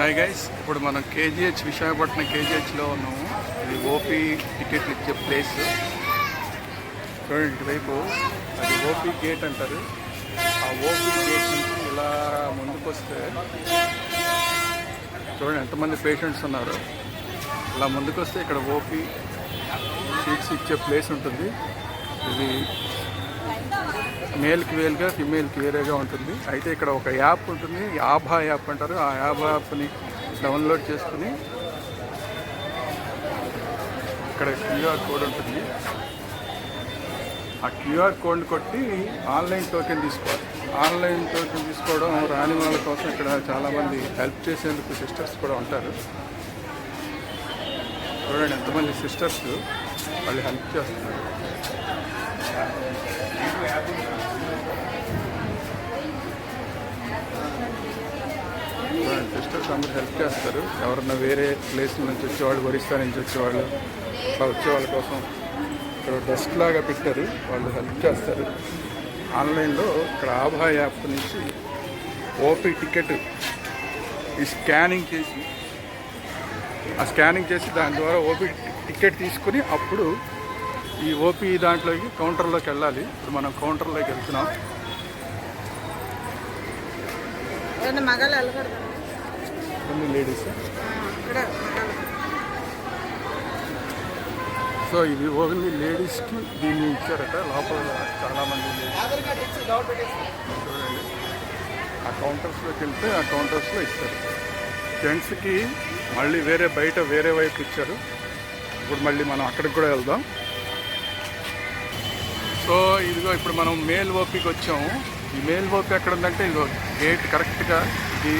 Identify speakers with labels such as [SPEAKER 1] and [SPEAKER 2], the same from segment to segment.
[SPEAKER 1] Hi guys ఇప్పుడు మనం KGH Visakhapatnam కేజీహెచ్లో ఉన్నాము. ఇది ఓపీ టికెట్లు ఇచ్చే ప్లేస్ చూడండి ఇటువైపు. అది ఓపీ గేట్ అంటారు. ఆ ఓపీ గేట్ నుంచి ఇలా ముందుకు వస్తే చూడండి ఎంతమంది పేషెంట్స్ ఉన్నారు. ఇలా ముందుకు వస్తే ఇక్కడ ఓపీ సీట్స్ ఇచ్చే ప్లేస్ ఉంటుంది. ఇది మేల్కి వేలుగా ఫిమేల్కి వేరేగా ఉంటుంది. అయితే ఇక్కడ ఒక యాప్ ఉంటుంది. ఆభా యాప్ అంటారు. ఆ యాప్ యాప్ని డౌన్లోడ్ చేసుకుని ఇక్కడ క్యూఆర్ కోడ్ ఉంటుంది. ఆ క్యూఆర్ కోడ్ని కొట్టి ఆన్లైన్ టోకెన్ తీసుకోవాలి. ఆన్లైన్ టోకెన్ తీసుకోవడం రాని వాళ్ళ కోసం ఇక్కడ చాలామంది హెల్ప్ చేసేందుకు సిస్టర్స్ కూడా ఉంటారు. చూడండి ఎంతమంది సిస్టర్స్ వాళ్ళు హెల్ప్ చేస్తున్నారు. సిస్టర్స్ అందరూ హెల్ప్ చేస్తారు. ఎవరన్నా వేరే ప్లేస్ నుంచి వచ్చేవాళ్ళు ఒరిస్సా నుంచి వచ్చేవాళ్ళు అలా వాళ్ళ కోసం ఇక్కడ డెస్క్ లాగా పెట్టారు. వాళ్ళు హెల్ప్ చేస్తారు. ఆన్లైన్లో ఇక్కడ ఆభా యాప్ నుంచి ఓపీ టికెట్ ఈ స్కానింగ్ చేసి ఆ స్కానింగ్ చేసి దాని ద్వారా ఓపీ టికెట్ తీసుకుని అప్పుడు ఈ ఓపీ దాంట్లోకి కౌంటర్లోకి వెళ్ళాలి. ఇప్పుడు మనం కౌంటర్లోకి వెళ్తున్నాం.
[SPEAKER 2] మగాళ్ళు వెళ్ళకూడదు.
[SPEAKER 1] కొన్ని లేడీస్. సో ఇది ఓన్లీ లేడీస్కి దీన్ని ఇచ్చారట. లోపల చాలామంది చూడండి. ఆ కౌంటర్స్లోకి వెళ్తే ఆ కౌంటర్స్లో ఇస్తారు జెంట్స్కి మళ్ళీ వేరే బయట వేరే వైపు ఇచ్చారు. ఇప్పుడు మళ్ళీ మనం అక్కడికి కూడా వెళ్దాం. సో ఇదిగో ఇప్పుడు మనం మేల్ ఓపీకి వచ్చాము. ఈ మేల్ ఓపీ ఎక్కడ ఉందంటే ఇదిగో గేట్ కరెక్ట్గా ఇది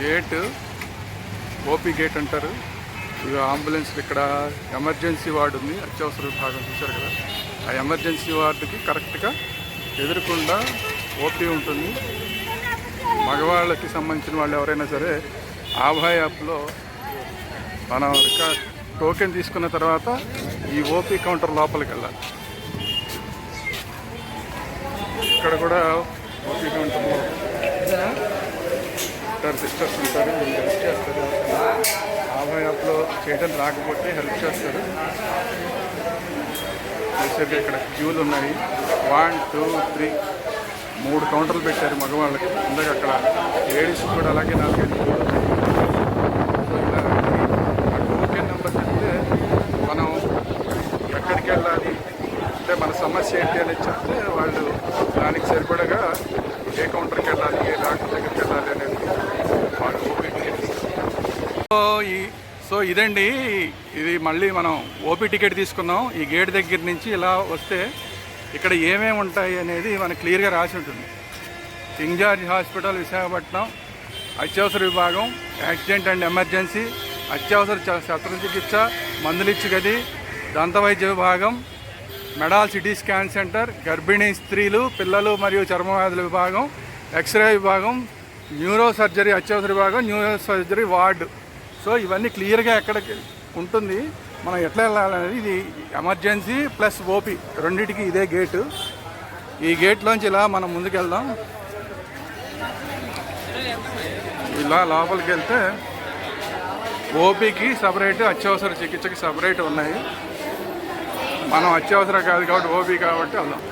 [SPEAKER 1] గేటు ఓపీ గేట్ అంటారు. ఇక అంబులెన్స్ ఇక్కడ ఎమర్జెన్సీ వార్డు ఉంది అత్యవసర విభాగం చూశారు కదా. ఆ ఎమర్జెన్సీ వార్డుకి కరెక్ట్గా ఎదురకుండా ఓపీ ఉంటుంది. మగవాళ్ళకి సంబంధించిన వాళ్ళు ఎవరైనా సరే ఆభా యాప్లో మనం ఇంకా టోకెన్ తీసుకున్న తర్వాత ఈ ఓపీ కౌంటర్ లోపలికి వెళ్ళాలి ఇక్కడ కూడా ఓపీ కౌంటర్ ఇద్దరు సిస్టర్స్ ఉంటారు వీళ్ళు హెల్ప్ చేస్తారు. ఆభా అప్లో చేయడం రాకపోతే హెల్ప్ చేస్తారు. చూసారు ఇక్కడ క్యూలు ఉన్నాయి. వన్ టూ త్రీ మూడు కౌంటర్లు పెట్టారు మగవాళ్ళకి. ఇందాక అక్కడ లేడీస్ కూడా అలాగే నాలుగైదు క్యూలు టోకెన్ నెంబర్ చెప్తే మనం ఎక్కడికి వెళ్ళాలి అంటే మన సమస్య ఏంటి అనేది చెప్తే వాళ్ళు దానికి సరిపడగా ఏ కౌంటర్కి వెళ్ళాలి ఏ డాక్టర్ దగ్గరికి వెళ్ళాలి అనేది వాళ్ళు ఓపీ టికెట్ ఇస్తారు. సో ఈ సో ఇదండి. ఇది మళ్ళీ మనం ఓపీ టికెట్ తీసుకున్నాం ఈ గేట్ దగ్గర నుంచి ఇలా వస్తే ఇక్కడ ఏమేమి ఉంటాయి అనేది మనకు క్లియర్గా రాసి ఉంటుంది. కింగ్ హాస్పిటల్ విశాఖపట్నం అత్యవసర విభాగం యాక్సిడెంట్ అండ్ ఎమర్జెన్సీ అత్యవసర చ- శస్త్రచికిత్స మందులిచ్చు గది దంతవైద్య విభాగం మెడాల్ సిటీ స్కాన్ సెంటర్ గర్భిణీ స్త్రీలు పిల్లలు మరియు చర్మవ్యాధుల విభాగం ఎక్స్రే విభాగం న్యూరో సర్జరీ అత్యవసర విభాగం న్యూరో సర్జరీ వార్డు. సో ఇవన్నీ క్లియర్గా ఎక్కడికి ఉంటుంది. మనం ఎట్లా వెళ్ళాలనేది ఇది ఎమర్జెన్సీ ప్లస్ ఓపీ రెండింటికి ఇదే గేటు. ఈ గేట్లోంచి ఇలా మనం ముందుకెళ్దాం. ఇలా లోపలికి వెళ్తే ఓపీకి సపరేట్ అత్యవసర చికిత్సకి సపరేట్ ఉన్నాయి. మనం అత్యవసరం కాదు కాబట్టి ఓపీ కాబట్టి వెళ్దాం.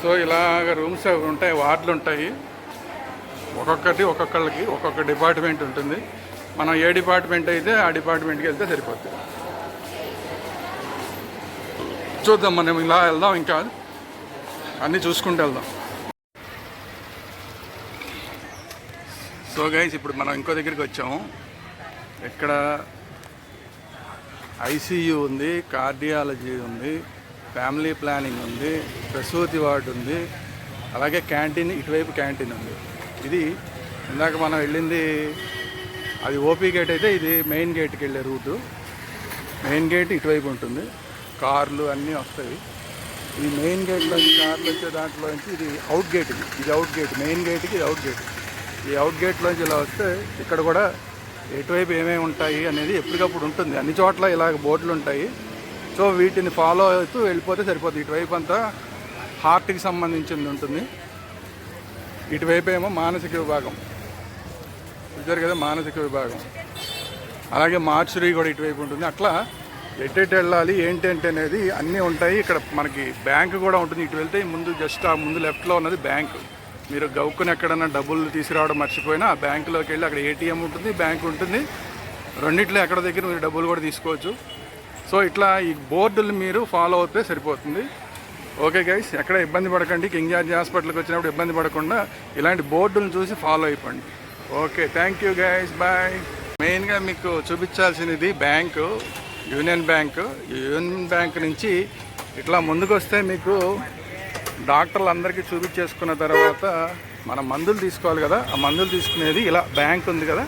[SPEAKER 1] సో ఇలాగ రూమ్స్ అవి ఉంటాయి వార్డులు ఉంటాయి ఒక్కొక్కటి ఒక్కొక్కళ్ళకి ఒక్కొక్క డిపార్ట్మెంట్ ఉంటుంది. మనం ఏ డిపార్ట్మెంట్ అయితే ఆ డిపార్ట్మెంట్కి వెళ్తే సరిపోతుంది. చూద్దాం మనం ఇలా వెళ్దాం ఇంకా అన్నీ చూసుకుంటూ వెళ్దాం. సో గైస్ ఇప్పుడు మనం ఇంకో దగ్గరికి వచ్చాము. ఇక్కడ ఐసీయూ ఉంది కార్డియాలజీ ఉంది ఫ్యామిలీ ప్లానింగ్ ఉంది ప్రసూతి వార్డు ఉంది అలాగే క్యాంటీన్ ఇటువైపు క్యాంటీన్ ఉంది. ఇది ఇందాక మనం వెళ్ళింది అది ఓపీ గేట్ అయితే ఇది మెయిన్ గేట్కి వెళ్ళే రూటు మెయిన్ గేట్ ఇటువైపు ఉంటుంది. కార్లు అన్నీ వస్తాయి. ఈ మెయిన్ గేట్లో కార్లు వచ్చే దాంట్లోంచి ఇది అవుట్ గేట్ ఇది. ఇది అవుట్ గేట్ మెయిన్ గేట్కి ఇది అవుట్ గేట్ ఈ అవుట్ గేట్లోంచి ఇలా వస్తే ఇక్కడ కూడా ఎటువైపు ఏమేమి ఉంటాయి అనేది ఎప్పటికప్పుడు ఉంటుంది. అన్ని చోట్ల ఇలాగ బోర్డులు ఉంటాయి. సో వీటిని ఫాలో అవుతూ వెళ్ళిపోతే సరిపోతుంది. ఇటువైపు అంతా హార్ట్కి సంబంధించింది ఉంటుంది. ఇటువైపు ఏమో మానసిక విభాగం. ఇద్దరు కదా మానసిక విభాగం. అలాగే మార్చురీ కూడా ఇటువైపు ఉంటుంది. అట్లా ఎట్టెట్ వెళ్ళాలి ఏంటి అంటే అనేది అన్నీ ఉంటాయి. ఇక్కడ మనకి బ్యాంక్ కూడా ఉంటుంది. ఇటు వెళ్తే ముందు జస్ట్ ఆ ముందు లెఫ్ట్లో ఉన్నది బ్యాంక్. మీరు గౌక్కుని ఎక్కడన్నా డబ్బులు తీసుకురావడం మర్చిపోయినా ఆ బ్యాంకులోకి వెళ్ళి అక్కడ ఏటీఎం ఉంటుంది బ్యాంక్ ఉంటుంది. రెండిట్లో ఎక్కడ దగ్గర మీరు డబ్బులు కూడా తీసుకోవచ్చు. సో ఇట్లా ఈ బోర్డులు మీరు ఫాలో అవుతే సరిపోతుంది. ఓకే గైస్ ఎక్కడ ఇబ్బంది పడకండి. కింగ్ జార్జి హాస్పిటల్కి వచ్చినప్పుడు ఇబ్బంది పడకుండా ఇలాంటి బోర్డులను చూసి ఫాలో అయిపోండి. Okay thank you guys bye మెయిన్గా మీకు చూపించాల్సినది bank union bank. Union bank నుంచి ఇట్లా ముందుకు వస్తే మీకు డాక్టర్లు అందరికీ చూపించేసుకున్న తర్వాత మనం మందులు తీసుకోవాలి కదా ఆ మందులు తీసుకునేది ఇలా బ్యాంక్ ఉంది కదా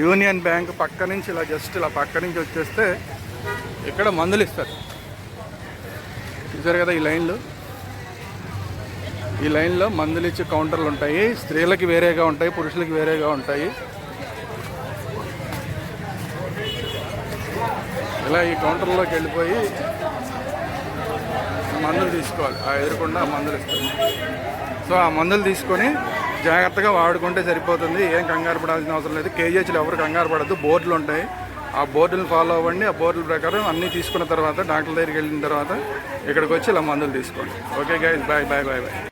[SPEAKER 1] యూనియన్ బ్యాంక్ పక్క నుంచి ఇలా జస్ట్ ఇలా పక్క నుంచి వచ్చేస్తే ఇక్కడ మందులు ఇస్తారు. చూసారు కదా ఈ లైన్లో? ఈ లైన్లో మందులు ఇచ్చే కౌంటర్లు ఉంటాయి. స్త్రీలకి వేరేగా ఉంటాయి పురుషులకి వేరేగా ఉంటాయి. ఇలా ఈ కౌంటర్లోకి వెళ్ళిపోయి మందులు తీసుకోవాలి. ఆ ఎదురకుండా ఆ మందులు ఇస్తాయి సో ఆ మందులు తీసుకొని జాగ్రత్తగా వాడుకుంటే సరిపోతుంది. ఏం కంగారు పడాల్సిన అవసరం లేదు. కేజీహెచ్లో ఎవరు కంగారు పడద్దు. బోర్డులు ఉంటాయి. ఆ బోర్డులు ఫాలో అవ్వండి. ఆ బోర్డుల ప్రకారం అన్నీ తీసుకున్న తర్వాత డాక్టర్ దగ్గరికి వెళ్ళిన తర్వాత ఇక్కడికి వచ్చి ఇలా మందులు తీసుకోండి. Okay guys bye bye bye bye